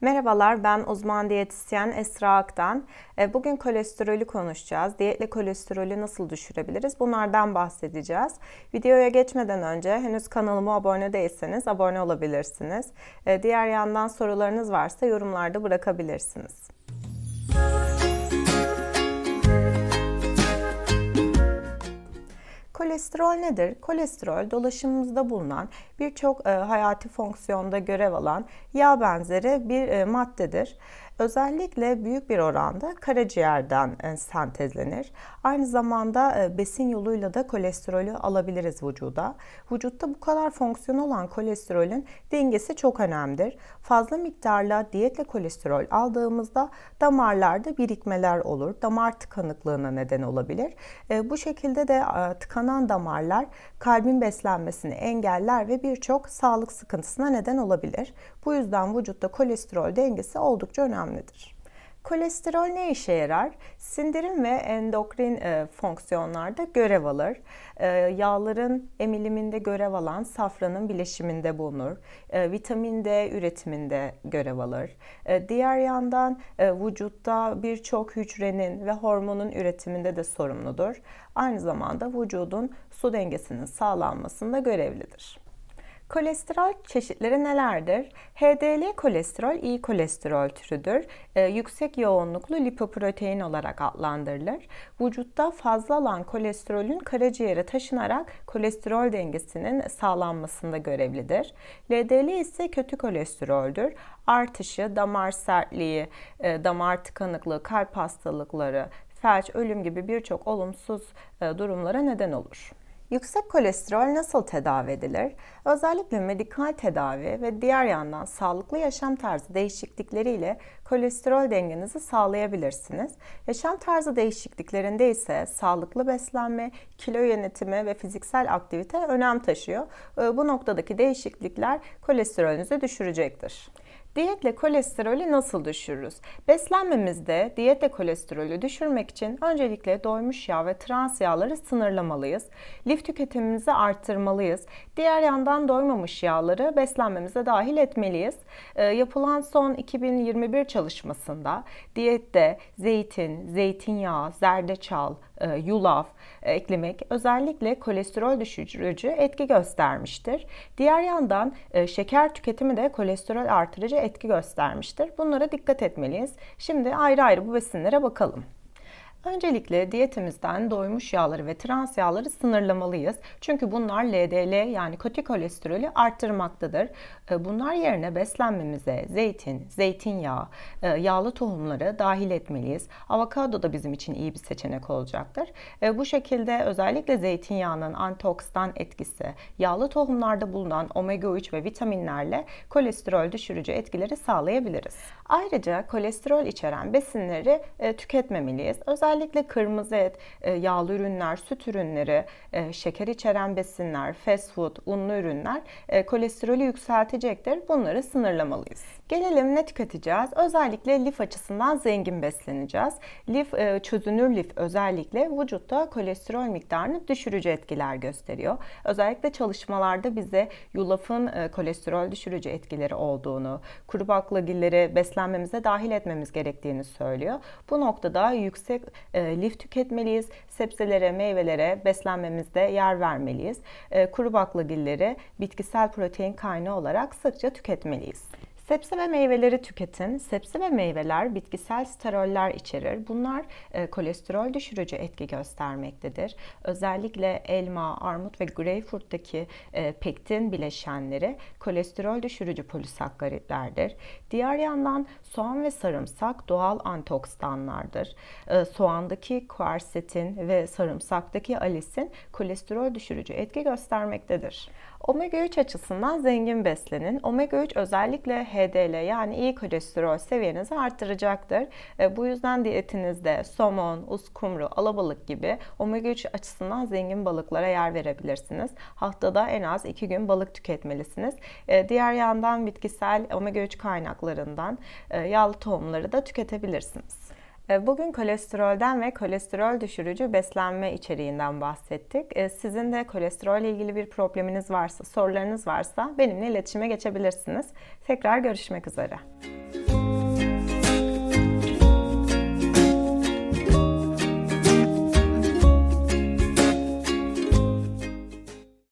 Merhabalar, ben uzman diyetisyen Esra Aktan. E, Bugün kolesterolü konuşacağız. Diyetle kolesterolü nasıl düşürebiliriz? Bunlardan bahsedeceğiz. Videoya geçmeden önce henüz kanalıma abone değilseniz abone olabilirsiniz. E, Diğer yandan sorularınız varsa yorumlarda bırakabilirsiniz. Kolesterol nedir? Kolesterol dolaşımımızda bulunan birçok e, hayati fonksiyonda görev alan yağ benzeri bir e, maddedir. Özellikle büyük bir oranda karaciğerden e, sentezlenir. Aynı zamanda e, besin yoluyla da kolesterolü alabiliriz vücuda. Vücutta bu kadar fonksiyon olan kolesterolün dengesi çok önemlidir. Fazla miktarla diyetle kolesterol aldığımızda damarlarda birikmeler olur. Damar tıkanıklığına neden olabilir. E, bu şekilde de tıkanan damarlar kalbin beslenmesini engeller ve birçok sağlık sıkıntısına neden olabilir. Bu yüzden vücutta kolesterol dengesi oldukça önemlidir. Kolesterol ne işe yarar? Sindirim ve endokrin e, fonksiyonlarda görev alır. E, yağların emiliminde görev alan safranın bileşiminde bulunur. E, vitamin D üretiminde görev alır. E, diğer yandan e, vücutta birçok hücrenin ve hormonun üretiminde de sorumludur. Aynı zamanda vücudun su dengesinin sağlanmasında görevlidir. Kolesterol çeşitleri nelerdir? HDL kolesterol iyi kolesterol türüdür. Ee, yüksek yoğunluklu lipoprotein olarak adlandırılır. Vücutta fazla olan kolesterolün karaciğere taşınarak kolesterol dengesinin sağlanmasında görevlidir. LDL ise kötü kolesteroldür. Artışı, damar sertliği, e, damar tıkanıklığı, kalp hastalıkları, felç, ölüm gibi birçok olumsuz e, durumlara neden olur. Yüksek kolesterol nasıl tedavi edilir? Özellikle medikal tedavi ve diğer yandan sağlıklı yaşam tarzı değişiklikleriyle kolesterol dengenizi sağlayabilirsiniz. Yaşam tarzı değişikliklerinde ise sağlıklı beslenme, kilo yönetimi ve fiziksel aktivite önem taşıyor. Ee, bu noktadaki değişiklikler kolesterolünüzü düşürecektir. Diyetle kolesterolü nasıl düşürürüz? Beslenmemizde diyetle kolesterolü düşürmek için öncelikle doymuş yağ ve trans yağları sınırlamalıyız. Lif tüketimimizi arttırmalıyız. Diğer yandan doymamış yağları beslenmemize dahil etmeliyiz. E, yapılan son 2021 çalışmasında diyette zeytin, zeytinyağı, zerdeçal, e, yulaf e, eklemek özellikle kolesterol düşürücü etki göstermiştir. Diğer yandan e, şeker tüketimi de kolesterol artırıcı etki göstermiştir. Bunlara dikkat etmeliyiz. Şimdi ayrı ayrı bu besinlere bakalım. Öncelikle diyetimizden doymuş yağları ve trans yağları sınırlamalıyız. Çünkü bunlar LDL yani kötü kolesterolü arttırmaktadır. E, bunlar yerine beslenmemize zeytin, zeytinyağı, e, yağlı tohumları dahil etmeliyiz. Avokado da bizim için iyi bir seçenek olacaktır. E, bu şekilde özellikle zeytinyağının antioksidan etkisi, yağlı tohumlarda bulunan omega 3 ve vitaminlerle kolesterol düşürücü etkileri sağlayabiliriz. Ayrıca kolesterol içeren besinleri tüketmemeliyiz. Özellikle Özellikle kırmızı et, e, yağlı ürünler, süt ürünleri, e, şeker içeren besinler, fast food, unlu ürünler e, kolesterolü yükseltecektir. Bunları sınırlamalıyız. Gelelim ne tüketeceğiz? Özellikle lif açısından zengin besleneceğiz. Lif, çözünür lif özellikle vücutta kolesterol miktarını düşürücü etkiler gösteriyor. Özellikle çalışmalarda bize yulafın kolesterol düşürücü etkileri olduğunu, kuru baklagilleri beslenmemize dahil etmemiz gerektiğini söylüyor. Bu noktada yüksek e, lif tüketmeliyiz. Sebzelere, meyvelere beslenmemizde yer vermeliyiz. E, kuru baklagilleri bitkisel protein kaynağı olarak sıkça tüketmeliyiz. Sebze ve meyveleri tüketin. Sebze ve meyveler bitkisel steroller içerir. Bunlar e, kolesterol düşürücü etki göstermektedir. Özellikle elma, armut ve greyfurttaki e, pektin bileşenleri kolesterol düşürücü polisakkaritlerdir. Diğer yandan soğan ve sarımsak doğal antioksidanlardır. E, soğandaki kuersetin ve sarımsaktaki alisin kolesterol düşürücü etki göstermektedir. Omega 3 açısından zengin beslenin. Omega 3 özellikle HDL yani iyi kolesterol seviyenizi arttıracaktır. E, bu yüzden diyetinizde somon, uskumru, alabalık gibi omega 3 açısından zengin balıklara yer verebilirsiniz. Haftada en az 2 gün balık tüketmelisiniz. E, diğer yandan bitkisel omega 3 kaynaklarından e, yağlı tohumları da tüketebilirsiniz. E, bugün kolesterolden ve kolesterol düşürücü beslenme içeriğinden bahsettik. E, sizin de kolesterol ile ilgili bir probleminiz varsa, sorularınız varsa benimle iletişime geçebilirsiniz. Tekrar görüşmek üzere.